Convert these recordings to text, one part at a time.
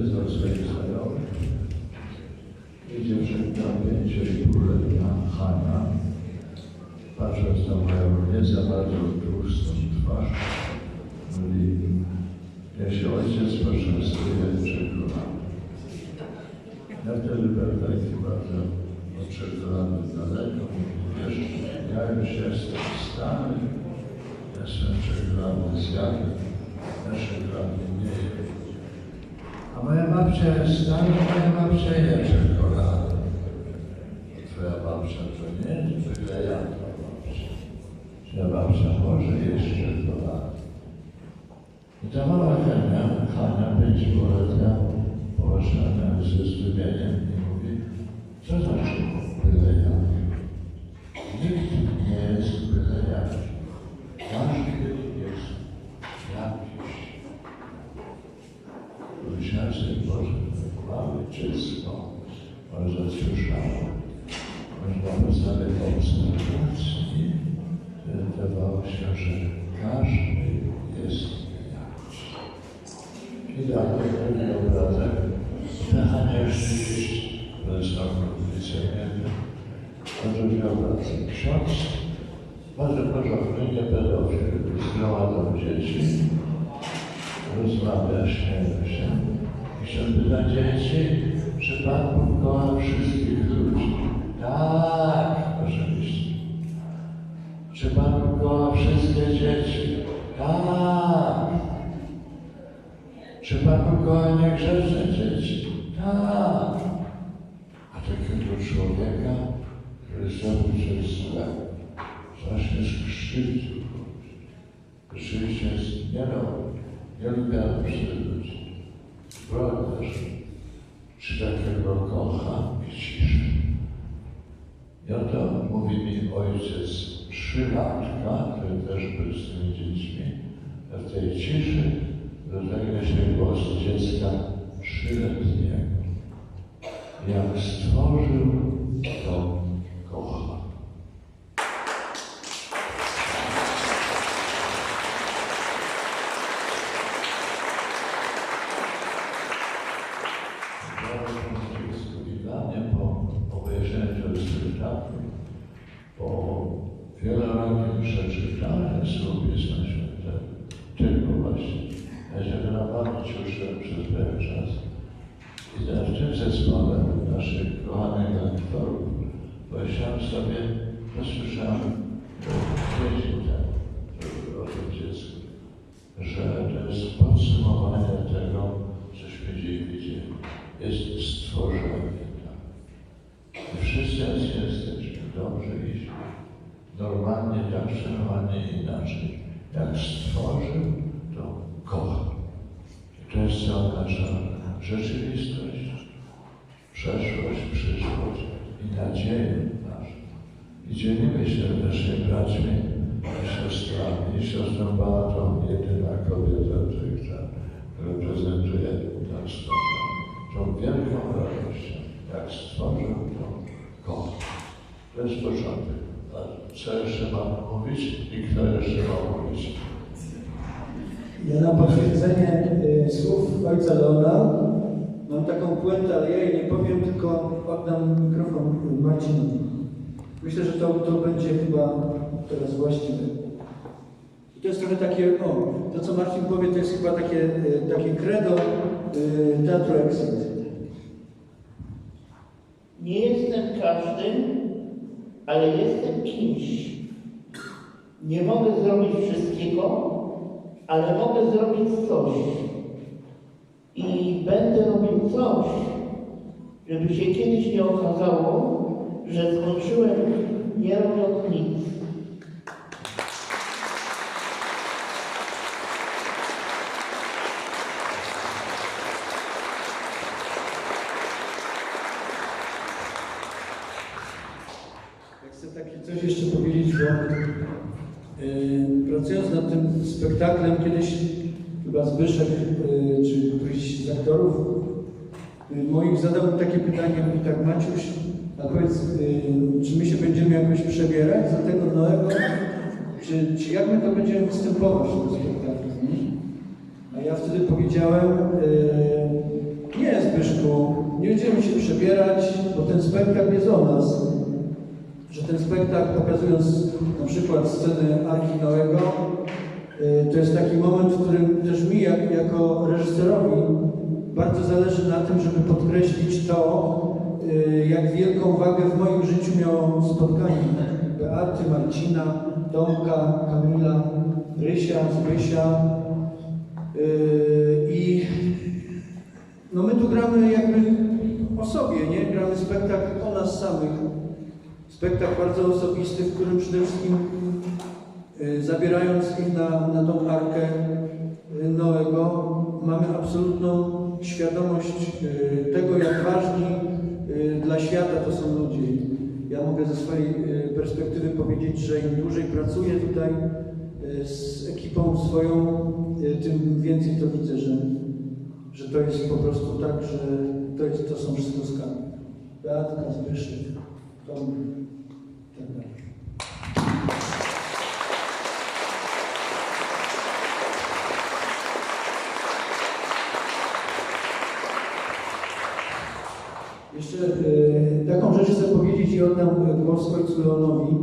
telewizor swoich znajomych i dziewczynka pięcioletnia Hanna, patrząc na moją nie za bardzo tłustą twarz, mówi, jeśli ojciec poczęstuje czekoladem. Ja wtedy byłem taki bardzo od czekolady daleko. Wiesz, ja już jestem stary, jestem czekolady zjadł, ja czekolady nie jem. A moja babcia jest stara, moja babcia je czekoladę. Twoja babcia to nie jest wyklejana babcia. Twoja babcia może jeść czekoladę. I ta mała Hania, Hania, pięcioletnia, poszła na ze zdumieniem i mówi, co znaczy byle jak? Nikt nie jest byle jak. Każdy jest jakiś. Powiedziałem sobie, Boże, mały czysto, może słyszałem, można by sobie obserwacji, wydawało się, że każdy jest jakiś. I dalej drugi obrazek. Już 30, to jest liceum. To drugi obrazek. Ksiądz, bardzo porządny, nie pedofil, zgromadzą dzieci, rozmawia, śmieje się. I ksiądz pyta dzieci, Pan kocha wszystkich ludzi? Tak, oczywiście. Czy Pan kocha wszystkie dzieci? Tak. Czy Pan kocha niegrzeczne dzieci? Tak. A takiego człowieka, który zrobił coś złego, strasznie skrzywdził kogoś. Rzeczywiście jest niedobry, nielubiany przez ludzi. Prawda, że czy takiego kocha i ciszy. I oto mówi mi ojciec trzylatka, który też był z tymi dziećmi, w tej ciszy dolega się głos dziecka trzyletniego. Jak stworzył, to kocha. I dla mnie po obejrzeniu tego spektaklu, po wielorakim przeczytaniu słów Pisma Świętego, tylko właśnie, ja się go naprawdę cieszyłem przez pewien czas. I teraz w tym zespole naszych kochanych aktorów pomyślałem sobie, to słyszałem dzieci o tym dziecku, że to jest podsumowanie tego, cośmy dziś widzieli. Jest stworzenie. I wszyscy jesteśmy, dobrze i źle. Normalnie tak, normalnie inaczej. Jak stworzył, to kocha. I to jest cała nasza rzeczywistość, przeszłość, przyszłość i nadzieję naszą. I dzielimy się naszymi braćmi i siostrami. Siostrą Beatą, jedyna kobieta która reprezentuje nas tą wielką radością. Jak stworzył, to kocha. To jest początek. Co jeszcze mam mówić i kto jeszcze ma mówić? Ja na potwierdzenie y, słów ojca Leona mam taką puentę, ale ja jej nie powiem, tylko oddam mikrofon Marcinowi. Myślę, że to, to będzie chyba teraz właściwe. I to jest trochę takie, o, to co Marcin powie, to jest chyba takie, y, takie credo y, Teatru Exit. Nie jestem każdym, ale jestem kimś. Nie mogę zrobić wszystkiego, ale mogę zrobić coś. I będę robił coś, żeby się kiedyś nie okazało, że skończyłem chcę takie coś jeszcze powiedzieć, bo yy, pracując nad tym spektaklem kiedyś chyba Zbyszek yy, czy któryś z aktorów yy, moich zadał takie pytanie, mówi tak Maciuś, a powiedz, yy, czy my się będziemy jakoś przebierać za tego Noego, czy, czy jak my to będziemy występować w tym spektaklu? nie? A ja wtedy powiedziałem, yy, Zbyszku, nie będziemy się przebierać, bo ten spektakl jest o nas. Że ten spektakl, pokazując na przykład scenę Arki Noego, y, to jest taki moment, w którym też mi, jak, jako reżyserowi, bardzo zależy na tym, żeby podkreślić to, y, jak wielką wagę w moim życiu miało spotkanie Beaty, Marcina, Tomka, Kamila, Rysia, Zbysia. Y, I no my tu gramy jakby o sobie, nie? Gramy spektakl o nas samych. Spektakl bardzo osobisty, w którym przede wszystkim y, zabierając ich na, na tą arkę y, Noego, mamy absolutną świadomość y, tego, jak ważni y, dla świata to są ludzie. Ja mogę ze swojej y, perspektywy powiedzieć, że im dłużej pracuję tutaj y, z ekipą swoją, y, tym więcej to widzę, że, że to jest po prostu tak, że to, jest, to są wszystko skały. Beatka, Zbyszek, Tom i tak dalej. Jeszcze e, taką rzecz chcę powiedzieć i oddam e, głos ojcu Leonowi.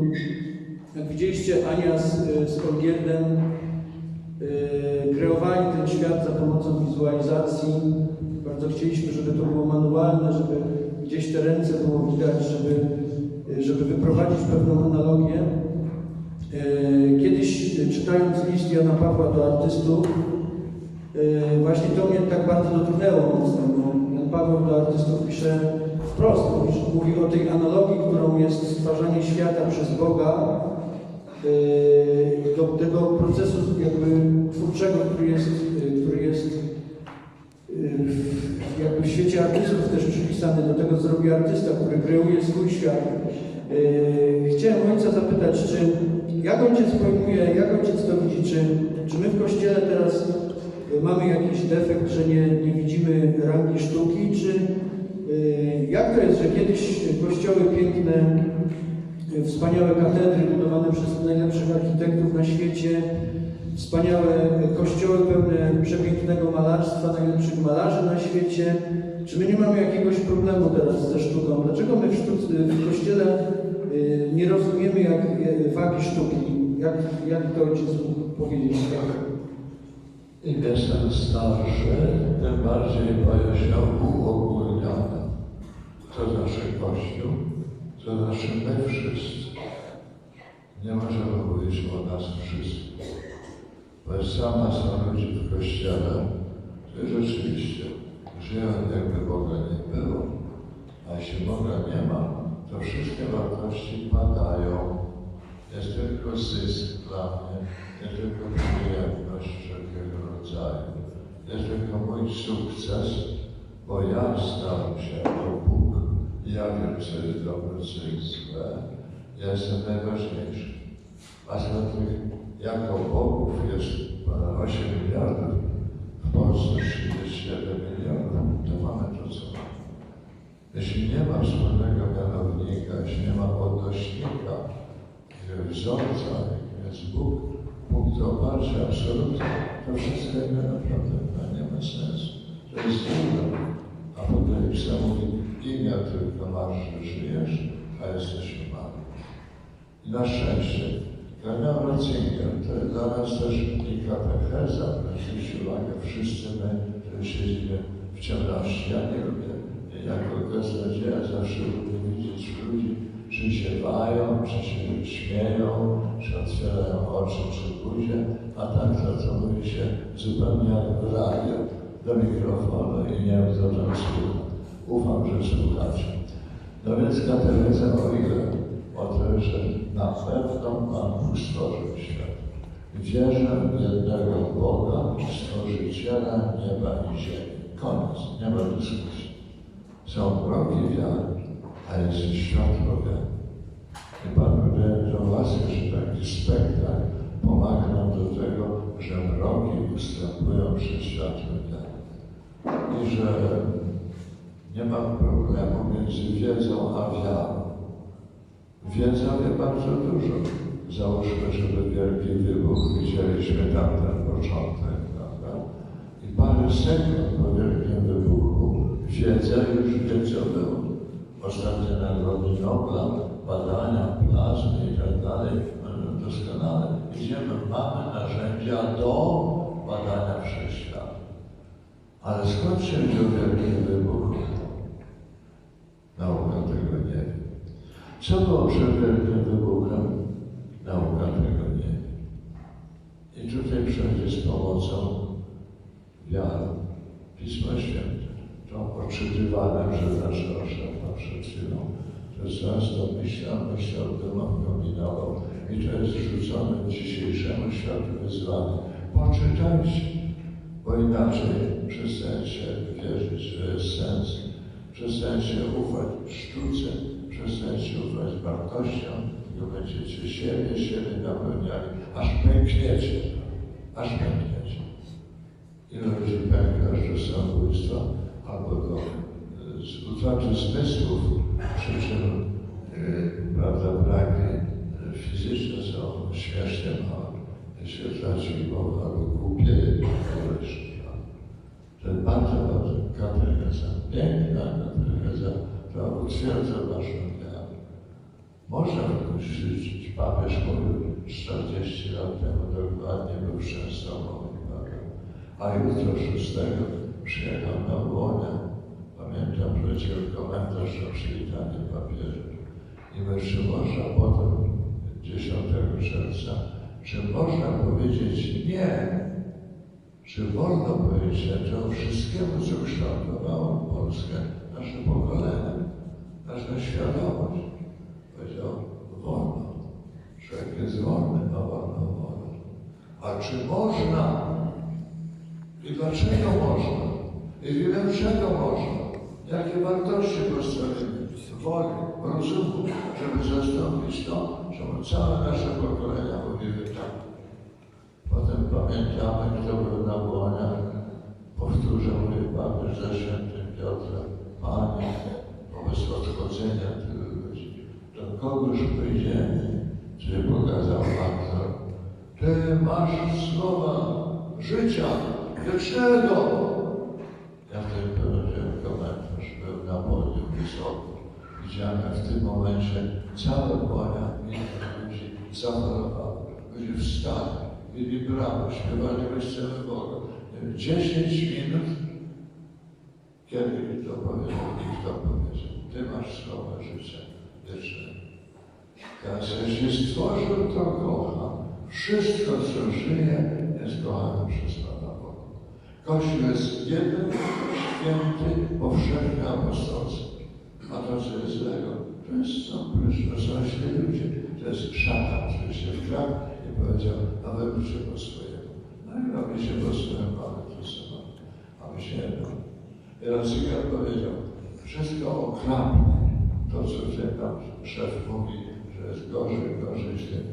Jak widzieliście, Ania z, e, z Olgierdem e, kreowali ten świat za pomocą wizualizacji. Bardzo chcieliśmy, żeby to było manualne, żeby gdzieś te ręce było widać, żeby, e, żeby wyprowadzić pewną analogię. E, Kiedyś e, czytając list Jana Pawła do artystów, e, właśnie to mnie tak bardzo dotknęło mocno, bo Jan Paweł do artystów pisze wprost, mówi, mówi o tej analogii, którą jest stwarzanie świata przez Boga, e, do tego procesu jakby twórczego, który jest, który jest w- jakby w świecie artystów też przypisany do tego, co robi artysta, który kreuje swój świat. E, Chciałem ojca zapytać, czy jak ojciec pojmuje, jak ojciec to widzi, czy, czy my w kościele teraz mamy jakiś defekt, że nie, nie widzimy rangi sztuki, czy jak to jest, że kiedyś kościoły piękne, e, wspaniałe katedry budowane przez najlepszych architektów na świecie, wspaniałe kościoły pełne przepięknego malarstwa, najlepszych malarzy na świecie. Czy my nie mamy jakiegoś problemu teraz ze sztuką? Dlaczego my w, sztuce, w kościele y, nie rozumiemy jak, y, wagi sztuki? Jak, jak to ojciec mógł powiedzieć? Im jestem starszy, tym bardziej boję się uogólniania. To znaczy Kościół, to znaczy my wszyscy. Nie możemy mówić o nas wszystkich. Bo jest sama są ludzie w Kościele, którzy rzeczywiście żyją jakby Boga nie było. A jeśli Boga nie ma, to wszystkie wartości padają. Jest tylko zysk dla mnie, nie tylko przyjemność wszelkiego rodzaju. Jest tylko mój sukces, bo ja stałem się jako Bóg. Ja wiem, co jest dobre, co jest złe. Ja jestem najważniejszy. A z tych jako Bogów jest ponad 8 miliardów, w Polsce 37 milionów, to mamy to, co mamy. Jeśli nie ma wspólnego mianownika, jeśli nie ma odnośnika, wzorca, jakim jest Bóg, punkt oparcia absolutnie, to wszystko jakby naprawdę nie ma sensu. To jest trudne. Apokalipsa mówi, imię tylko masz, że żyjesz, a jesteś umarły. I na szczęście, Daniel Ratzinger, to nas też i katecheza, zwróćcie uwagę, wszyscy my, którzy siedzimy w ciemności. Ja nie lubię, jako kaznodzieja zawsze lubię widzieć ludzi, czy się wają, czy się śmieją, czy otwierają oczy, czy buzię, a tak to, co mówi się zupełnie jak w radio, do mikrofonu i nie wiem, co. Ufam, że słuchacie. No więc katecheza o? O to, że na pewno Pan Bóg stworzył świat. Wierzę jednego Boga, Stworzyciela nieba i ziemi. Koniec, nie ma dyskusji. Są drogi wiary, a jest i światło wiary. I Pan mówi do Was, że taki spektakl pomaga nam do tego, że mroki ustępują przed światłem wiary. I że nie ma problemu między wiedzą a wiarą. Wiedza wie bardzo dużo. Załóżmy, że by wielki wybuch widzieliśmy tamten początek, prawda? I parę sekund po wielkim wybuchu wiedza, już wie co było. Ostatnie nagrody Nobla, badania, plazmy i tak dalej, doskonale. Idziemy, mamy narzędzia do badania wszechświata. Ale skąd się wziął wielki wybuch? Tego nie. Co było przed wielkim wybuchem? Nauka tego nie wie. I tutaj przychodzi z pomocą wiara, Pismo Święte. To odczytywane przez naszego szefa przed chwilą. To często myślał, myślał, dumał, kombinował. I to jest rzucone dzisiejszemu światu wyzwanie. Poczytajcie, bo inaczej przestańcie wierzyć, że jest sens. Przestańcie ufać sztuce, przestańcie ufać wartościom, tylko będziecie siebie, siebie napełniali, aż pękniecie, aż pękniecie. Ile ludzi pęka do samobójstwa albo do y, utraty zmysłów, przy czym y, prawda, braki y, fizyczne są śmiesznie małe. Jeśli traci głowę albo głupieje, koleś. Ten bardzo, bardzo katecheza, piękna katecheza, która utwierdza naszą wiarę. Można życzyć. Papież mówił 40 lat temu dokładnie był w Częstochowie, a jutro 6 przyjechał na Błonia. Pamiętam, że komentarz o przywitanie papieża. I można potem 10 czerwca, czy można powiedzieć nie czy wolno powiedzieć o wszystkiemu, co kształtowało Polskę, nasze pokolenie, nasza świadomość? Powiedział, wolno. Człowiek jest wolny, ma wolną wolę. A czy można? I dlaczego można? I w imię czego można? Jakie wartości postawimy? Woli, rozumu, żeby zastąpić to, czemu całe nasze pokolenia mówiły tak. Potem pamiętamy, kto był na błoniach. Powtórzę, mój papież ze świętym Piotrem. Panie, wobec odchodzenia tylu ludzi, do kogoż pójdziemy? Czy pokazał Pan Ty masz słowa życia wiecznego. Ja wtedy powiedziałem komentarz, był na podium wysoko. Widziałem, w tym momencie całe błonia innych ludzi zachorowały. Ludzie wstali, mieli brawo, śpiewali weźmiemy Boga. Nie wiem, 10 minut, kiedy to powiedział, kto powiedział, Ty masz słowa życia wiecznego. Teraz jeśli stworzył, to kocha. Wszystko, co żyje, jest kochane przez Pana Boga. Kościół jest jeden, święty, powszechny, apostolski. A to, co jest złego, to jest są pryszne, są ludzie. To jest szatan, który się wkradł i powiedział, a wy róbcie po swojemu. No i robi się po swojemu, ale to samo. A my się robi. I Ratzinger powiedział, wszystko okropne, to co tutaj tam szef mówi, że jest gorzej, gorzej,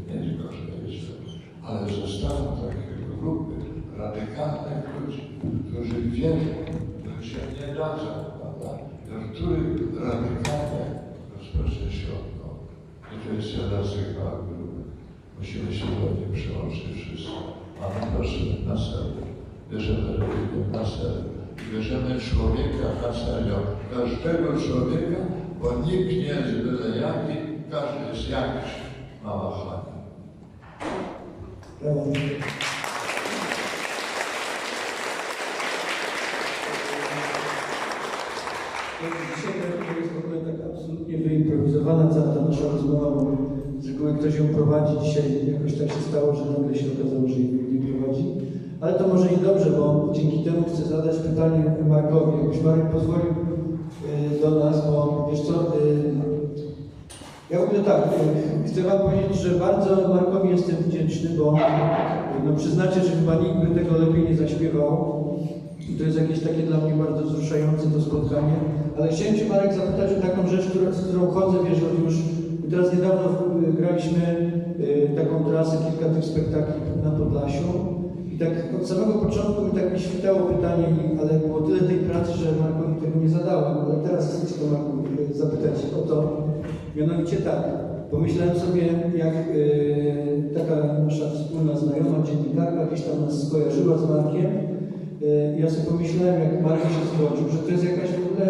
nie jest gorzej, jest. Ale zostaną takie grupy radykalnych ludzi, którzy wiedzą, że się nie dadzą, prawda? Od których radykalnie rozpocznie się odnowa. I to jest jedna z tych. Musimy się do niej przyłączyć wszyscy. A my prosimy na serio. Bierzemy religię na serio. Bierzemy człowieka na serio. Każdego człowieka, bo nikt nie jest byle jaki, każdy jest jakiś. Mała. Brawo. Dzisiaj to jest w ogóle tak absolutnie wyimprowizowana cała ta nasza rozmowa, reguły ktoś ją prowadzi. Dzisiaj jakoś tak się stało, że nagle się okazało, że jej nie prowadzi. Ale to może i dobrze, bo dzięki temu chcę zadać pytanie Markowi. Jakbyś Marek pozwolił y, do nas, bo wiesz co, y, ja w ogóle tak, y, chcę Wam powiedzieć, że bardzo Markowi jestem wdzięczny, bo no przyznacie, że chyba nikt by tego lepiej nie zaśpiewał. I to jest jakieś takie dla mnie bardzo wzruszające to spotkanie. Ale chciałem Cię Marek zapytać o taką rzecz, z którą chodzę, wiesz, od już teraz niedawno y, graliśmy y, taką trasę, kilka tych spektakli na Podlasiu. I tak od samego początku mi tak mi świtało pytanie, ale było tyle tej pracy, że Markowi tego nie zadałem, ale teraz chcę Cię Marku y, zapytać o to. Mianowicie tak, pomyślałem sobie, jak taka nasza wspólna znajoma, dziennikarka, gdzieś tam nas skojarzyła z Markiem, e, ja sobie pomyślałem, jak Marek się zgodził, że to jest jakaś w ogóle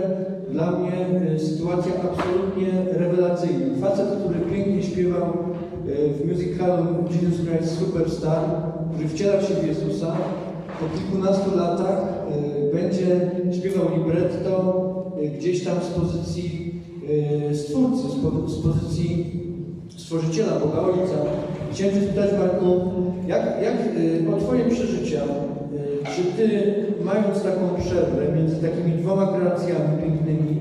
dla mnie e, sytuacja absolutnie rewelacyjna. Facet, który pięknie śpiewał e, w musicalu Jesus Christ Superstar, który wcielał się w Jezusa, po kilkunastu latach e, będzie śpiewał libretto gdzieś tam z pozycji stwórcy, z po- z pozycji Stworzyciela, Boga Ojca. Chciałem Cię spytać, Marku, jak, jak o Twoje przeżycia, czy Ty, mając taką przerwę między takimi dwoma kreacjami pięknymi,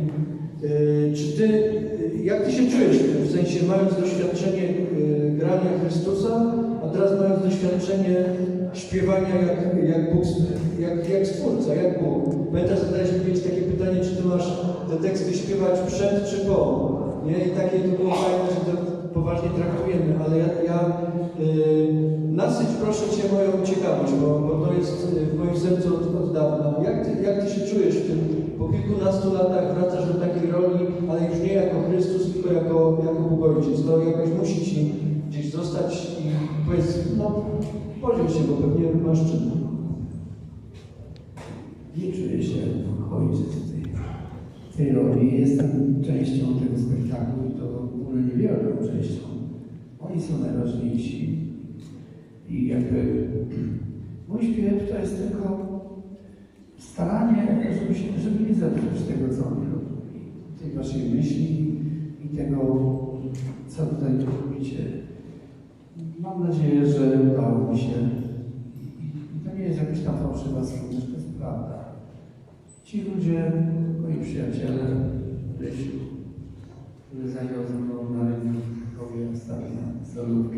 y, czy Ty, y, jak Ty się czujesz w sensie mając doświadczenie y, grania Chrystusa, a teraz mając doświadczenie śpiewania jak, jak Bóg, jak, jak Stwórca, jak Bóg. Pamiętasz, zadałeś mi kiedyś takie pytanie, czy Ty masz te teksty śpiewać przed czy po? Nie? I takie to było fajne, że to nasyć proszę Cię moją ciekawość, bo, bo to jest y, w moim sercu od, od dawna. Jak ty, jak ty się czujesz w tym? Po kilkunastu latach wracasz do takiej roli, ale już nie jako Chrystus, tylko jako, jako Bóg Ojciec. To jakoś musi Ci gdzieś zostać i powiedz, no podziel się, bo pewnie masz czym. Nie czuję się jak ojciec w tej, tej roli. Jestem częścią tego spektaklu i to w ogóle niewielką częścią. Oni są najważniejsi. I jakby mój śpiew to jest tylko staranie, żeby, się, żeby nie zepsuć tego, co oni robią. Tej waszej myśli i tego, co tutaj robicie. Mam nadzieję, że udało mi się. I, to nie jest jakaś tam fałszywa skromność, to jest prawda. Ci ludzie, moi przyjaciele, Rysiu, który zagrał ze mną na rynku Krakowie ostatnio solówkę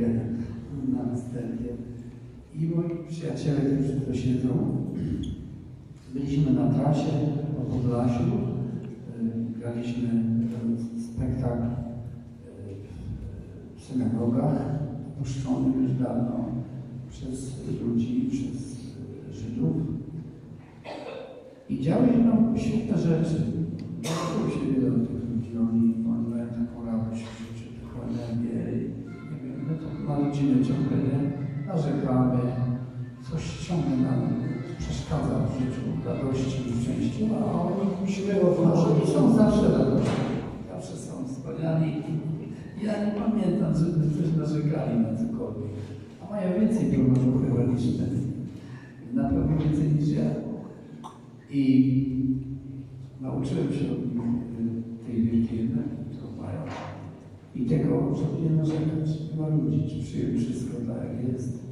na wstępie i moi przyjaciele, którzy tu siedzą, byliśmy na trasie po Podlasiu, y, graliśmy spektakl y, w synagogach, opuszczony już dawno przez ludzi, przez Żydów. I działy się tam świetne rzeczy. Bardzo się wiele od tych ludzi. Oni, rodzinę ciągle nie narzekamy. Coś ciągle nam przeszkadza w życiu, radości, w szczęściu, a oni Musimy a otworzyć. oni są zawsze radośni. Zawsze są wspaniali. Ja nie pamiętam, żeby coś narzekali na cokolwiek. A mają więcej problemów chyba niż my. Na pewno więcej niż ja. I nauczyłem się od y, tej wielkiej energii. I tego, żeby nie narzekać, chyba ludzi, przyjąć wszystko tak jak jest.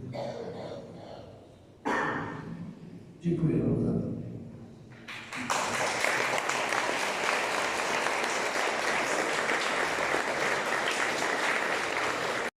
Dziękuję Wam za to.